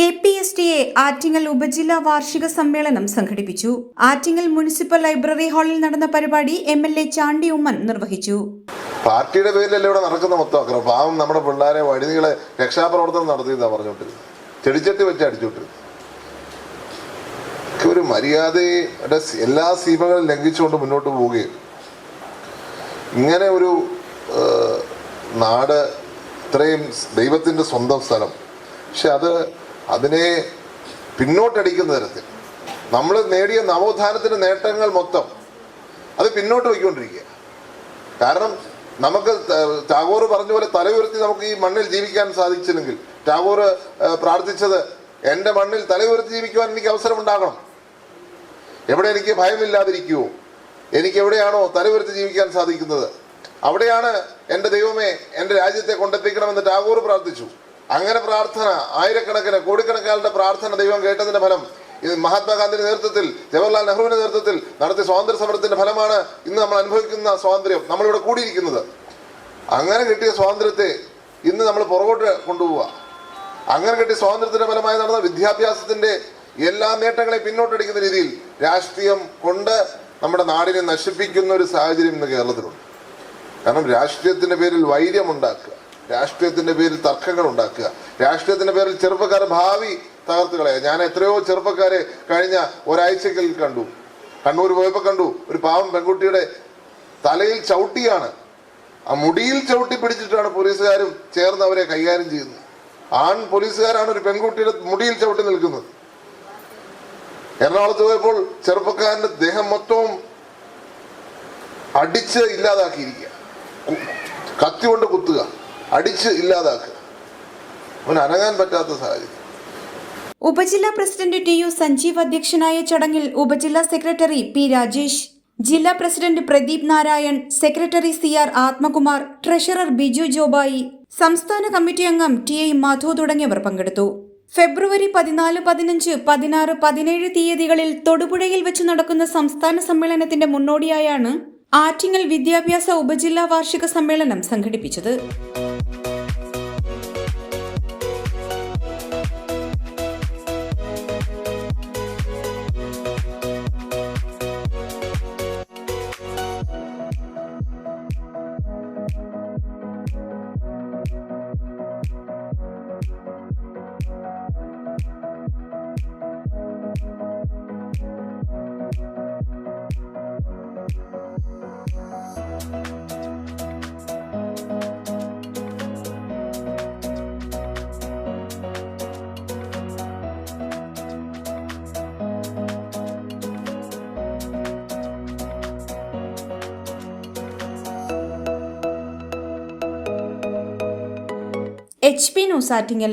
K P S T A Attingal ഉപജില്ലാ വാർഷിക സമ്മേളനം സംഘടിപ്പിച്ചു. ആറ്റിങ്ങൽ മുനിസിപ്പൽ ലൈബ്രറി ഹാളിൽ നടന്ന പരിപാടി M L A Chandy Oommen നിർവഹിച്ചു. പാർട്ടിയുടെ പേരിലല്ലേ ഇവിടെ നടക്കുന്ന മൊത്തം അക്രമം പാവം നമ്മുടെ പിള്ളേരെ വഴുതികളെ രക്ഷാപ്രവർത്തനം നടത്തിയതാ പറഞ്ഞോട്ട് ചെടിച്ചട്ടി വെച്ച് അടിച്ചോട്ട് ഒരു മര്യാദയുടെ എല്ലാ സീമകളും ലംഘിച്ചുകൊണ്ട് മുന്നോട്ട് പോവുകയും ഇങ്ങനെ ഒരു നാട് ഇത്രയും ദൈവത്തിന്റെ സ്വന്തം സ്ഥലം. പക്ഷെ അത് അതിനെ പിന്നോട്ടടിക്കുന്ന തരത്തിൽ. നമ്മൾ നേടിയ നവോത്ഥാനത്തിന്റെ നേട്ടങ്ങൾ മൊത്തം അത് പിന്നോട്ട് പോയിക്കൊണ്ടിരിക്കുക കാരണം നമുക്ക് ടാഗോർ പറഞ്ഞ പോലെ തല ഉയർത്തി നമുക്ക് ഈ മണ്ണിൽ ജീവിക്കാൻ സാധിച്ചില്ലെങ്കിൽ ടാഗോർ പ്രാർത്ഥിച്ചത് എന്റെ മണ്ണിൽ തല ഉയർത്തി ജീവിക്കുവാൻ എനിക്ക് അവസരം ഉണ്ടാകണം എവിടെ എനിക്ക് ഭയമില്ലാതിരിക്കുവോ? എനിക്ക് എവിടെയാണോ തല ഉയർത്തി ജീവിക്കാൻ സാധിക്കുന്നത്? അവിടെയാണ് എന്റെ ദൈവമേ എന്റെ രാജ്യത്തെ കൊണ്ടെത്തിക്കണമെന്ന് ടാഗോർ പ്രാർത്ഥിച്ചു. അങ്ങനെ പ്രാർത്ഥന ആയിരക്കണക്കിന് കോടിക്കണക്കാളുടെ പ്രാർത്ഥന ദൈവം കേട്ടതിന്റെ ഫലം. ഇത് മഹാത്മാഗാന്ധിയുടെ നേതൃത്വത്തിൽ ജവഹർലാൽ നെഹ്റുവിന്റെ നേതൃത്വത്തിൽ നടത്തിയ സ്വാതന്ത്ര്യ സമരത്തിന്റെ ഫലമാണ് ഇന്ന് നമ്മൾ അനുഭവിക്കുന്ന സ്വാതന്ത്ര്യം നമ്മളിവിടെ കൂടിയിരിക്കുന്നത്. അങ്ങനെ കിട്ടിയ സ്വാതന്ത്ര്യത്തെ ഇന്ന് നമ്മൾ പുറകോട്ട് കൊണ്ടുപോവുക. അങ്ങനെ കിട്ടിയ സ്വാതന്ത്ര്യത്തിന്റെ ഫലമായി നടന്ന വിദ്യാഭ്യാസത്തിന്റെ എല്ലാ നേട്ടങ്ങളെയും പിന്നോട്ടടിക്കുന്ന രീതിയിൽ രാഷ്ട്രീയം കൊണ്ട് നമ്മുടെ നാടിനെ നശിപ്പിക്കുന്ന ഒരു സാഹചര്യം ഇന്ന് കേരളത്തിലുണ്ട്. കാരണം രാഷ്ട്രീയത്തിന്റെ പേരിൽ വൈര്യമുണ്ടാക്കുക രാഷ്ട്രീയത്തിന്റെ പേരിൽ തർക്കങ്ങൾ ഉണ്ടാക്കുക. രാഷ്ട്രീയത്തിന്റെ പേരിൽ ചെറുപ്പക്കാരെ ഭാവി തകർത്ത് കളയുക. ഞാൻ എത്രയോ ചെറുപ്പക്കാരെ കഴിഞ്ഞ ഒരാഴ്ചക്കിൽ കണ്ടു. കണ്ണൂർ പോയപ്പോൾ കണ്ടു. ഒരു പാവം പെൺകുട്ടിയുടെ തലയിൽ ചവിട്ടിയാണ്. ആ മുടിയിൽ ചവിട്ടി പിടിച്ചിട്ടാണ് പോലീസുകാരും ചേർന്ന് അവരെ കൈകാര്യം ചെയ്യുന്നത്. ആൺ പോലീസുകാരാണ് ഒരു പെൺകുട്ടിയുടെ മുടിയിൽ ചവിട്ടി നിൽക്കുന്നത്. എറണാകുളത്ത് പോയപ്പോൾ ചെറുപ്പക്കാരന്റെ ദേഹം മൊത്തവും അടിച്ച് ഇല്ലാതാക്കിയിരിക്കുക. കത്തി കൊണ്ട് കുത്തുക. അടിച്ച് ഇല്ലാതാക്കുക. അവന് അനങ്ങാൻ പറ്റാത്ത സാഹചര്യം. ഉപജില്ലാ പ്രസിഡന്റ് ടി യു സഞ്ജീവ് അധ്യക്ഷനായ ചടങ്ങിൽ ഉപജില്ലാ സെക്രട്ടറി പി രാജേഷ് ജില്ലാ president Pradeep Narayan secretary C R Athmakumar treasurer Biju Jobai സംസ്ഥാന കമ്മിറ്റി അംഗം ടി ഐ മാധു തുടങ്ങിയവർ പങ്കെടുത്തു. ഫെബ്രുവരി പതിനാല് പതിനഞ്ച് പതിനാറ് പതിനേഴ് തീയതികളിൽ തൊടുപുഴയിൽ വെച്ച് നടക്കുന്ന സംസ്ഥാന സമ്മേളനത്തിന്റെ മുന്നോടിയായാണ് ആറ്റിങ്ങൽ വിദ്യാഭ്യാസ ഉപജില്ലാ വാർഷിക സമ്മേളനം സംഘടിപ്പിച്ചത്. H P news Attingal.